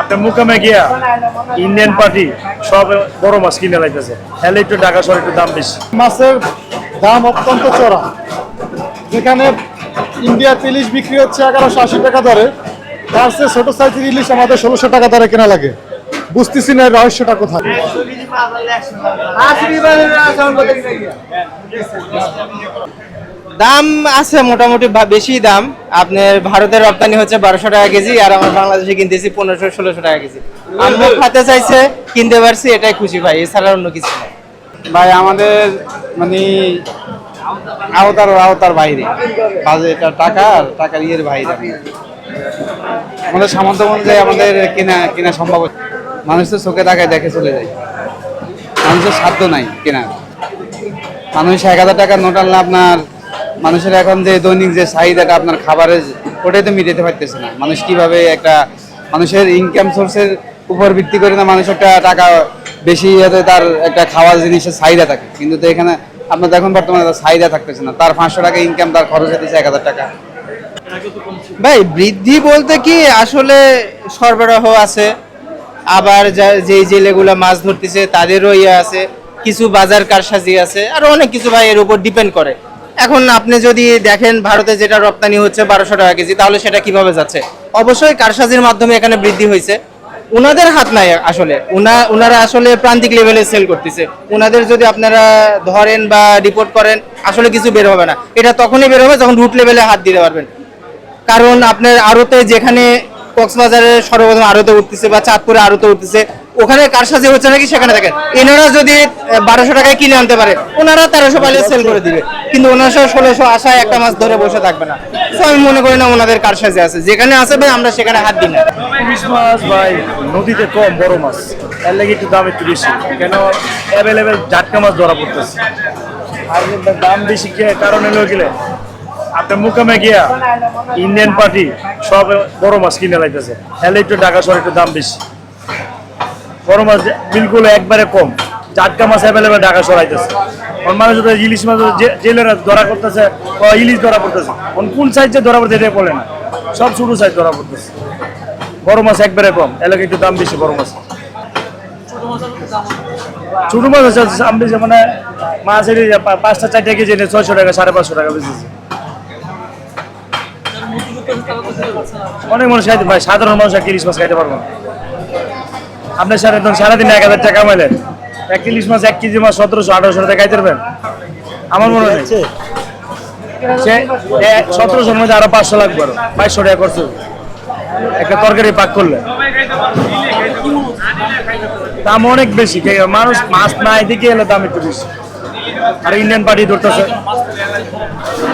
আপনার মুকামে গিয়া Indian party সব বড় মাছ কিনে লাইতেছে। তাহলে একটু ঢাকা শহর একটু দাম বেশি। মাছের দাম অত্যন্ত চড়া। যেখানে ইন্ডিয়ার ইলিশ বিক্রি হচ্ছে এগারোশো আশি টাকা দরে তার চেয়ে ছোট সাইজের ইলিশ আমাদের ষোলোশো টাকা দরে কেনা লাগে। বুঝতেছি না রহস্যটা কোথায়। দাম আছে মোটামুটি বেশি দাম। আপনার ভারতের রপ্তানি হচ্ছে বারোশো টাকা কেজি আর আমরা বাংলাদেশে কিনতেছি পনেরোশো, ষোলোশো টাকা কেজি। আমরা খাতে চাইছে, কিনতে পারছি, এটাই খুশি ভাই, এছাড়া অন্য কিছু না ভাই, আমাদের মানে আওতার আওতার বাইরে। বাজেট আর টাকা আর টাকার ইয়ের বাইরে। আমাদের সামর্থ্য অনুযায়ী আমাদের কেনা কেনা সম্ভব মানুষ তো চোখে তাকায় দেখে চলে যায়। মানুষের সাধ্য নাই কেনার। মানুষ এক হাজার টাকার নোট আনলে আপনার মানুষের এখন যে দৈনিক যে চাহিদাটা আপনার খাবারের, ওটাই তো মিটাতে পারতেছে না। মানুষ কীভাবে একটা, মানুষের ইনকাম সোর্সের উপর ভিত্তি করে না মানুষ একটা টাকা বেশি যাতে তার একটা খাওয়ার জিনিসের চাহিদা থাকে। কিন্তু তো এখানে আপনার তো এখন বর্তমানে তার চাহিদা থাকতেছে না। তার পাঁচশো টাকা ইনকাম তার খরচ হতেছে এক হাজার টাকা। ভাই, বৃদ্ধি বলতে কি, আসলে সরবরাহ আছে। আবার যা- জেলেগুলো মাছ ধরতেছে, তাদেরও ইয়ে আছে। কিছু বাজার কারসাজি আছে। আর অনেক কিছু ভাই এর উপর ডিপেন্ড করে। এখন আপনি যদি দেখেন ভারতে যেটা রপ্তানি হচ্ছে বারোশো টাকা কেজি, তাহলে সেটা কীভাবে যাচ্ছে? অবশ্যই কারসাজির মাধ্যমে এখানে বৃদ্ধি হয়েছে। উনাদের হাত নাই আসলে। উনা, উনারা আসলে প্রান্তিক লেভেলে সেল করতেছে। উনাদের যদি আপনারা ধরেন বা রিপোর্ট করেন, আসলে কিছু বের হবে না। এটা তখনই বের হবে যখন রুট লেভেলে হাত দিতে পারবেন। কারণ আপনার আড়তে যেখানে কক্সবাজারে সর্বপ্রথম আড়তে উঠতেছে বা চাঁদপুরে আড়তে উঠতেছে ওখানে কার সাথে হচ্ছে নাকি সেখানে দেখেন এনারা যদি বারোশো টাকায় কিনে আনতে পারে, ওনারা তেরোশো পাইলে সেল করে দিবে। কিন্তু ওনারশো ষোলোশো আশায় একটা মাছ ধরে বসে থাকবে না। তো আমি মনে করি না ওনাদের কার সাথে আছে। যেখানে আছে ভাই, আমরা সেখানে হাত দিই না। মাছ ভাই, নদীতে কম, বড় মাছ। লাগে একটু দাম একটু বেশি। কেন? অ্যাভেলেবেল জাটকা মাছ ধরা পড়তেছে। আর দাম বেশি কারণ হলো গেলে আপনার মুকামে গিয়া ইন্ডিয়ান পার্টি সব বড় মাছ কিনে লাইতেছে। তাহলে একটু ঢাকা শহর একটু দাম বেশি। বড় মাছ বিলকুল একবারে কম। জাটকা মাছ অ্যাভেলেবেল ঢাকা সরাইতেছে। কোন মানুষ ইলিশ মাছ যে- জেলেরা ধরা করতেছে ইলিশ ধরা পড়তেছে কোন কোন সাইজে ধরা পড়তেছে এটাই বলে না। সব ছোট সাইজ ধরা পড়তেছে। বড় মাছ একবারে কম। এলাকা একটু দাম বেশি বড় মাছ ছোট মাছ আছে দাম বেশি মানে যে পা- পাঁচটা চারটা কেজি এনে ছয়শো টাকা, সাড়ে পাঁচশো টাকা বেশিছে অনেক মানুষ খাইতে ভাই সাধারণ মানুষ এক ইলিশ মাছ খাইতে পারব না। আপনার সাড়ে ধরুন সারাদিন এক হাজার টাকা কামাইলেন এক ইলিশ মাছ এক কেজি মাছ সতেরোশো আঠারোশো টাকা খাইতে পারবেন আমার মনে হয় সে সতেরোশোর মধ্যে আরও পাঁচশো লাগবে আরও। বাইশশো টাকা করছে। একটা তরকারি পাক করলে। দাম অনেক বেশি। মানুষ মাছ নাই দিকে এলে দাম একটু বেশি। আর ইন্ডিয়ান পার্টি ধরতেছে।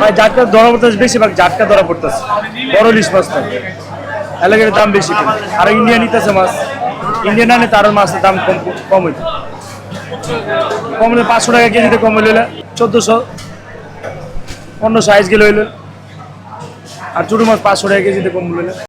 ভাই জাটকা ধরা পড়তেছে বেশিরভাগ জাটকা ধরা পড়তেছে। বড় ইলিশ মাছ নাই এলাকার দাম বেশি আর ইন্ডিয়ান নিতেছে মাছ। ইন্ডিয়ান তার মাছের দাম কম কম হইল কম হলে পাঁচশো টাকা কেজিতে কম হইলে চোদ্দশো, পনেরোশো আইস গেলে হইলে। আর ছোটো মাছ পাঁচশো টাকা কেজিতে কম হইলে